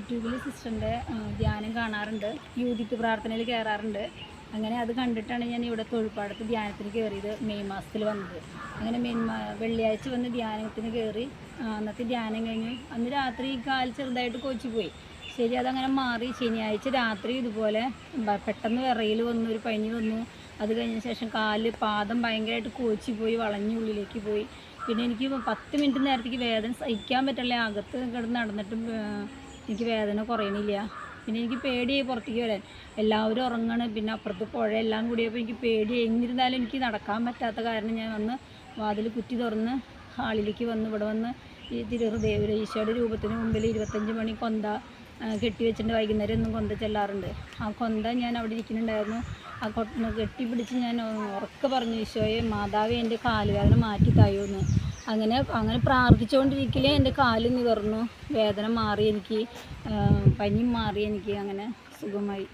യൂട്യൂബിൽ സിസ്റ്ററിന്റെ ധ്യാനം കാണാറുണ്ട്. യൂതിത്ത് പ്രാർത്ഥനയിൽ കയറാറുണ്ട്. അങ്ങനെ അത് കണ്ടിട്ടാണ് ഞാൻ ഇവിടെ തൊഴിൽപ്പാടത്ത് ധ്യാനത്തിന് കയറിയത് മെയ് മാസത്തിൽ വന്നത്. അങ്ങനെ മെയ് വെള്ളിയാഴ്ച വന്ന് ധ്യാനത്തിന് കയറി അന്നത്തെ ധ്യാനം കഴിഞ്ഞ് അന്ന് രാത്രി കാൽ ചെറുതായിട്ട് കൊച്ചു പോയി. ശരി അതങ്ങനെ മാറി. ശനിയാഴ്ച രാത്രി ഇതുപോലെ പെട്ടെന്ന് വിറയിൽ വന്നു ഒരു പനി വന്നു. അത് കഴിഞ്ഞ ശേഷം കാൽ പാദം ഭയങ്കരമായിട്ട് കോച്ചി പോയി വളഞ്ഞുള്ളിലേക്ക് പോയി. പിന്നെ എനിക്ക് പത്ത് മിനിറ്റ് നേരത്തേക്ക് വേദന സഹിക്കാൻ പറ്റില്ല. അകത്ത് കിടന്ന് നടന്നിട്ടും എനിക്ക് വേദന കുറയണില്ല. പിന്നെ എനിക്ക് പേടിയായി പുറത്തേക്ക് വരാൻ. എല്ലാവരും ഉറങ്ങണം പിന്നെ അപ്പുറത്ത് പുഴ എല്ലാം കൂടിയപ്പോൾ എനിക്ക് പേടിയായി എന്നിരുന്നാലും എനിക്ക് നടക്കാൻ പറ്റാത്ത കാരണം ഞാൻ വന്ന് വാതിൽ കുറ്റി തുറന്ന് ഹാളിലേക്ക് വന്ന് ഇവിടെ വന്ന് ഈ തിരുഹൃദയ ഈശോയുടെ രൂപത്തിന് മുമ്പിൽ ഇരുപത്തഞ്ച് മണി കൊന്ത കെട്ടിവെച്ചിട്ട് കെട്ടി വെച്ചിട്ട് വൈകുന്നേരം ഒന്നും കൊന്ത ചെല്ലാറുണ്ട്. ആ കൊന്ത ഞാൻ അവിടെ ഇരിക്കുന്നുണ്ടായിരുന്നു. ആ കൊട്ട കെട്ടിപ്പിടിച്ച് ഞാൻ ഉറക്കെ പറഞ്ഞു ഈശോയെ മാതാവ് എന്റെ കാലുവേദന മാറ്റി തായോന്ന്. അങ്ങനെ അങ്ങനെ പ്രാർത്ഥിച്ചുകൊണ്ടിരിക്കലേ എന്റെ കാൽ നിവർന്നു. വേദന മാറി എനിക്ക് പനിയും മാറി എനിക്ക് അങ്ങനെ സുഖമായി.